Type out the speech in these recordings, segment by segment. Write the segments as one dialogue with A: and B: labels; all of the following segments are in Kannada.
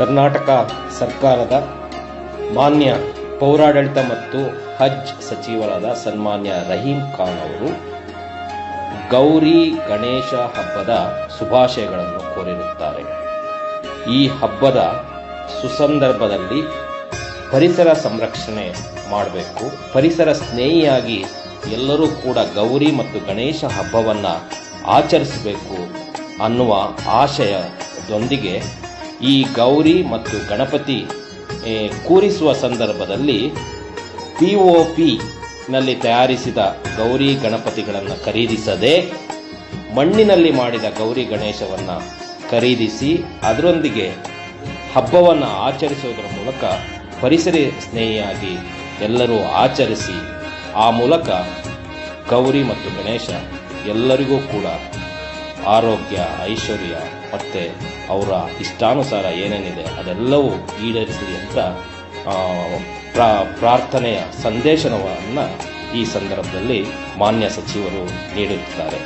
A: ಕರ್ನಾಟಕ ಸರ್ಕಾರದ ಮಾನ್ಯ ಪೌರಾಡಳಿತ ಮತ್ತು ಹಜ್ ಸಚಿವರಾದ ಸನ್ಮಾನ್ಯ ರಹೀಂ ಖಾನ್ ಅವರು ಗೌರಿ ಗಣೇಶ ಹಬ್ಬದ ಶುಭಾಶಯಗಳನ್ನು ಕೋರಿರುತ್ತಾರೆ. ಈ ಹಬ್ಬದ ಸುಸಂದರ್ಭದಲ್ಲಿ ಪರಿಸರ ಸಂರಕ್ಷಣೆ ಮಾಡಬೇಕು. ಪರಿಸರ ಸ್ನೇಹಿಯಾಗಿ ಎಲ್ಲರೂ ಕೂಡ ಗೌರಿ ಮತ್ತು ಗಣೇಶ ಹಬ್ಬವನ್ನು ಆಚರಿಸಬೇಕು ಅನ್ನುವ ಆಶಯದೊಂದಿಗೆ ಈ ಗೌರಿ ಮತ್ತು ಗಣಪತಿ ಕೂರಿಸುವ ಸಂದರ್ಭದಲ್ಲಿ ಪಿ ಒ ಪಿನಲ್ಲಿ ತಯಾರಿಸಿದ ಗೌರಿ ಗಣಪತಿಗಳನ್ನು ಖರೀದಿಸದೆ ಮಣ್ಣಿನಲ್ಲಿ ಮಾಡಿದ ಗೌರಿ ಗಣೇಶವನ್ನು ಖರೀದಿಸಿ ಅದರೊಂದಿಗೆ ಹಬ್ಬವನ್ನು ಆಚರಿಸುವುದರ ಮೂಲಕ ಪರಿಸರ ಸ್ನೇಹಿಯಾಗಿ ಎಲ್ಲರೂ ಆಚರಿಸಿ ಆ ಮೂಲಕ ಗೌರಿ ಮತ್ತು ಗಣೇಶ ಎಲ್ಲರಿಗೂ ಕೂಡ ಆರೋಗ್ಯ, ಐಶ್ವರ್ಯ, ಮತ್ತು ಅವರ ಇಷ್ಟಾನುಸಾರ ಏನೇನಿದೆ ಅದೆಲ್ಲವೂ ಈಡೇರಿಸಲಿ ಅಂತ ಪ್ರಾರ್ಥನೆಯ ಸಂದೇಶನವನ್ನು ಈ ಸಂದರ್ಭದಲ್ಲಿ ಮಾನ್ಯ ಸಚಿವರು ನೀಡುತ್ತಿದ್ದಾರೆ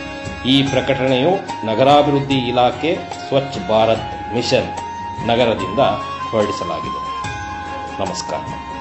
A: ಈ ಪ್ರಕಟಣೆಯು ನಗರಾಭಿವೃದ್ಧಿ ಇಲಾಖೆ ಸ್ವಚ್ಛ ಭಾರತ್ ಮಿಷನ್ ನಗರದಿಂದ ಹೊರಡಿಸಲಾಗಿದೆ. ನಮಸ್ಕಾರ.